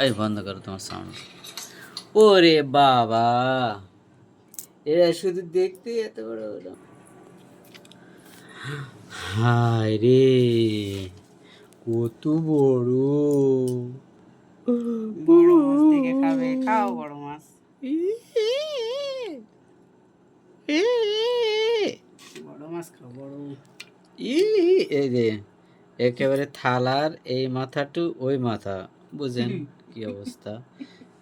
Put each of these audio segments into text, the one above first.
এই বন্ধ করো তোমার সাউন্ড ওরে বাবা! এরা শুধু দেখতে এত বড় বড় হায় রে! কত বড়। বড় মাছ থেকে খাবে খাও বড় মাছ। বড় মাছ খাও বড় ই এই যে একেবারে থালার এই মাথাটু ওই মাথা বুঝেন? কি অবস্থা?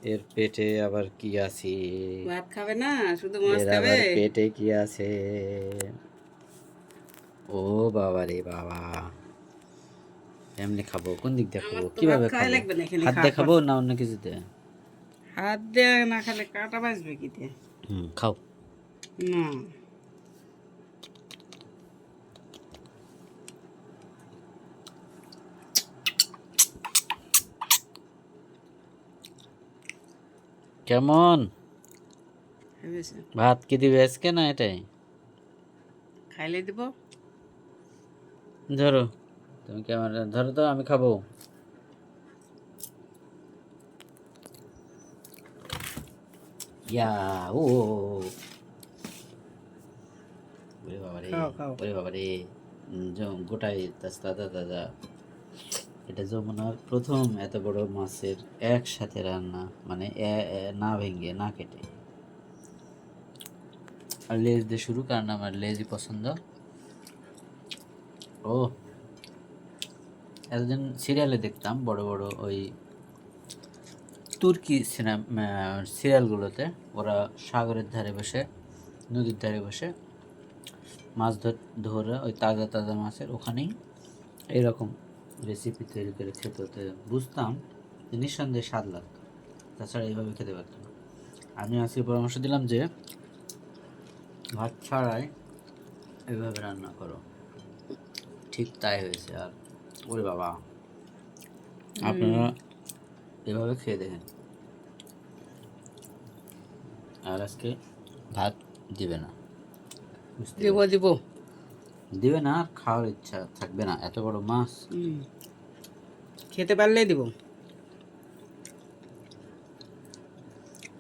এর পেটে আবার কি আছে? ভাত খাবে না? শুধু মাছ খাবে? পেটে কি আছে? ও বাবা রে বাবা। এমনি খাব। কোন দিক দিয়ে খাব? কীভাবে খাব? হাত দিয়ে খাব না অন্য কিছুতে? হাত দিয়ে না খেলে কাটা বাজবে কি দিয়ে? হুম খাও। না। কেমন? ভেবেছে ভাত কি দিবে আজকে না এটাই? খাইলে দিব। ধরো। তুমি ক্যামেরা ধরো তো আমি খাব। ইয়া ও ওরে বাবা রে খাও, খাও। ওরে বাবা রে উম, জ- গোটাই তাজা তাজা তাজা এটা যমুনার প্রথম এত বড় মাছের একসাথে রান্না মানে না ভেঙে, না কেটে। আর লেজ দিয়ে শুরু, কারণ আমার লেজই পছন্দ। ও এতদিন সিরিয়ালে দেখতাম, বড় বড় ওই তুর্কি সিনেমা সিরিয়ালগুলোতে ওরা সাগরের ধারে বসে, নদীর ধারে বসে মাছ ধর ওই তাজা তাজা মাছের ওখানেই, এইরকম রেসিপি তৈরি করে খেতে হতে। বুঝতাম যে নিঃসন্দেহে স্বাদ লাগতো। তাছাড়া এইভাবে খেতে পারতাম আমি আজকে পরামর্শ দিলাম যে ভাত ছাড়াই এভাবে রান্না করো। ঠিক তাই হয়েছে আর ওরে বাবা। আপনারা এভাবে খেয়ে দেখেন। আর আজকে ভাত দিবে না। দিব দিব। দিবে না আর খাওয়ার ইচ্ছা থাকবে না। এত বড় মাছ। খেতে পারলেই দিব।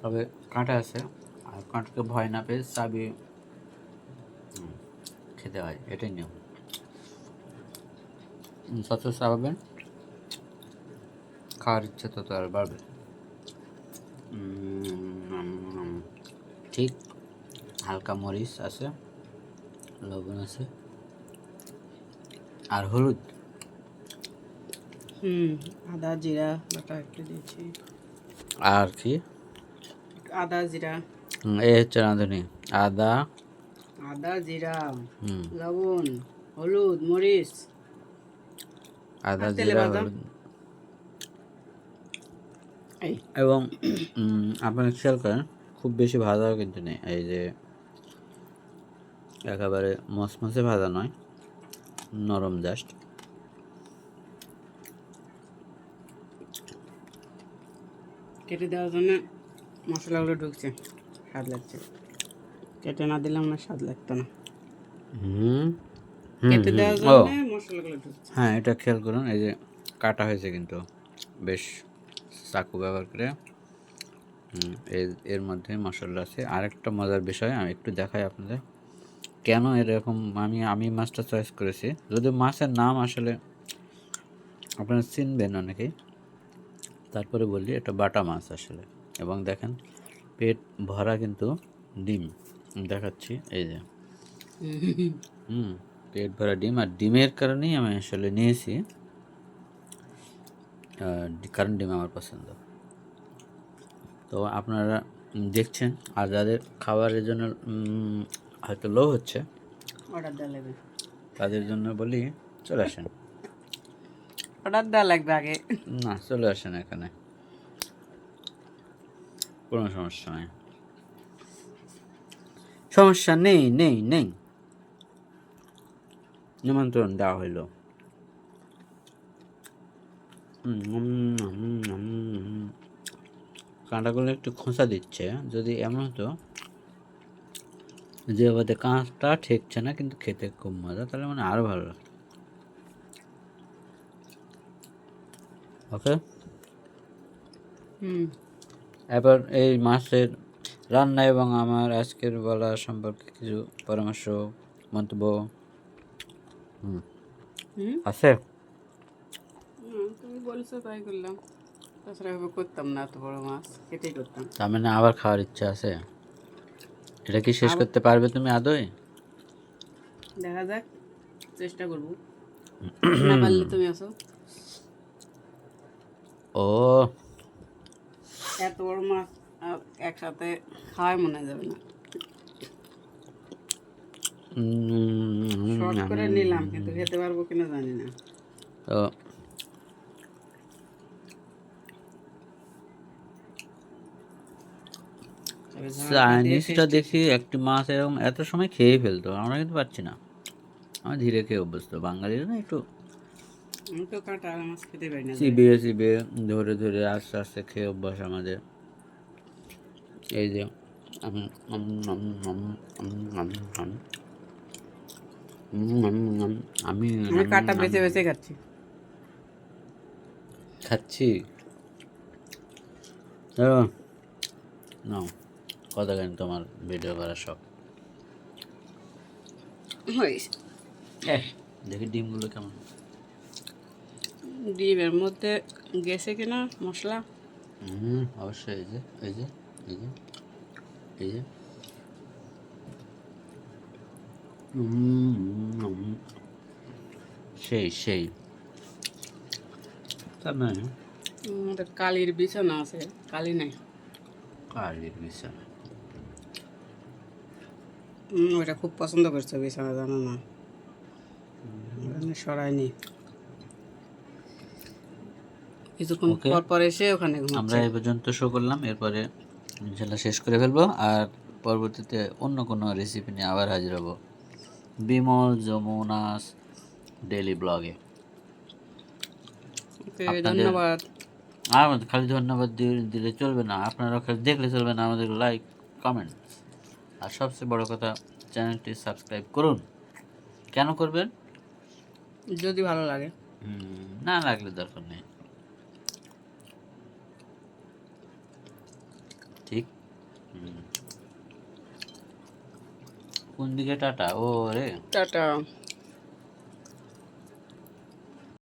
তবে কাঁটা আছে। আর কাঁটাকে ভয় না পেয়ে চাবি খেতে হয়। এটাই নিয়ম। যত চাবাবেন খাওয়ার ইচ্ছা তত আর বাড়বে। ঠিক হালকা মরিচ আছে লবণ আছে। আর হলুদ। হুম আদা জিরা বাটা একটু দিয়েছি আর কি? আদা জিরা। এই হচ্ছে রাঁধুনি। আদা। আদা জিরা লবণ হলুদ মরিচ। আদা জিরা হলুদ। এবং আপনারা খেয়াল করেন খুব বেশি ভাজাও কিন্তু নেই। এই যে একেবারে মসমসে ভাজা নয়। নরম জাস্ট। কেটে দেওয়ার জন্য মশলাগুলো ঢুকছে স্বাদ লাগছে। কেটে না দিলাম না স্বাদ লাগতো না। হুম হুম, কেটে হুম। দেওয়ার ও। জন্য মশলাগুলো ঢুকছে। হ্যাঁ এটা খেয়াল করুন এই যে কাটা হয়েছে কিন্তু বেশ চাকু ব্যবহার করে। এর মধ্যে মশলা আছে। আরেকটা মজার বিষয় আমি একটু দেখাই আপনাদের। কেন এরকম? আমি আমি মাছটা চয়েস করেছি। যদি মাছের নাম আসলে আপনারা চিনবেন অনেকেই। তারপরে বলি, এটা বাটা মাছ আসলে। এবং দেখেন, পেট ভরা কিন্তু ডিম। দেখাচ্ছি, এই যে। হুম, পেট ভরা ডিম। আর ডিমের কারণেই আমি আসলে নিয়েছি। কারণ ডিম আমার পছন্দ। তো আপনারা দেখছেন আর যাদের খাবারের জন্য হয়তো লো হচ্ছে। অর্ডার দেওয়া লাগবে। তাদের জন্য বলি চলে আসেন। অর্ডার দেওয়া লাগবে আগে। না চলে আসেন এখানে। কোনো সমস্যা নেই। সমস্যা নেই নেই নেই। নিমন্ত্রণ দেওয়া হইল। কাঁটাগুলো একটু খোঁচা দিচ্ছে। যদি এমন হতো যে ওদের কাঁচটা ঠেকছে না কিন্তু খেতে খুব মজা তাহলে মানে আরও ভালো ওকে? এবার এই মাছের রান্না এবং আমার আজকের বলা সম্পর্কে কিছু পরামর্শ মন্তব্য। আছে? তুমি বলছো তাই করলাম। তাছাড়া করতাম না এত বড় মাছ কেটেই করতাম। তার মানে আবার খাওয়ার ইচ্ছা আছে? এটা কি শেষ করতে পারবে তুমি আদৌ? দেখা যাক চেষ্টা করব। না পারলে তুমি আসো। ও। এত বড় মাছ একসাথে খাওয়াই মনে যাবে না। শর্ট করে নিলাম কিন্তু খেতে পারব কিনা জানি না। তো তবে ঝাল চাইনিজটা দেখি একটি মাছ এরকম এত সময় খেয়ে ফেলতো আমরা কিন্তু পারছি না আমরা ধীরে খেয়ে অভ্যস্ত বাঙালিরা না একটু চিবিয়ে চিবিয়ে ধরে ধরে আস্তে আস্তে খেয়ে অভ্যাস আমাদের এই যে আমি আমি কাঁটা বেছে বেছে খাচ্ছি খাচ্ছি নাও কথা কেন তোমার ভিডিও করার শখ? দেখি ডিমগুলো কেমন। ডিমের মধ্যে গেছে কিনা মশলা? হুম অবশ্যই এই যে এই যে এই যে এই যে। সেই সেই। তার মানে? কালির বিছানা আছে কালি নাই। কালির বিছানা। ওটা খুব পছন্দ করছে বিছানা জানো না? সরাইনি কিছুক্ষণ পর পর এসে ওখানে আমরা এই পর্যন্ত শো করলাম এরপরে ইনশাল্লাহ শেষ করে ফেলব আর পরবর্তীতে অন্য কোনো রেসিপি নিয়ে আবার হাজির হব। বিমল যমুনাস ডেলি ব্লগে ধন্যবাদ। আর খালি ধন্যবাদ দিলে চলবে না আপনারা খালি দেখলে চলবে না আমাদের লাইক কমেন্ট আর সবচেয়ে বড় কথা চ্যানেলটি সাবস্ক্রাইব করুন। কেন করবেন? যদি ভালো লাগে। না লাগলে দরকার নেই। ঠিক। কোন দিকে? টাটা। ও রে টাটা।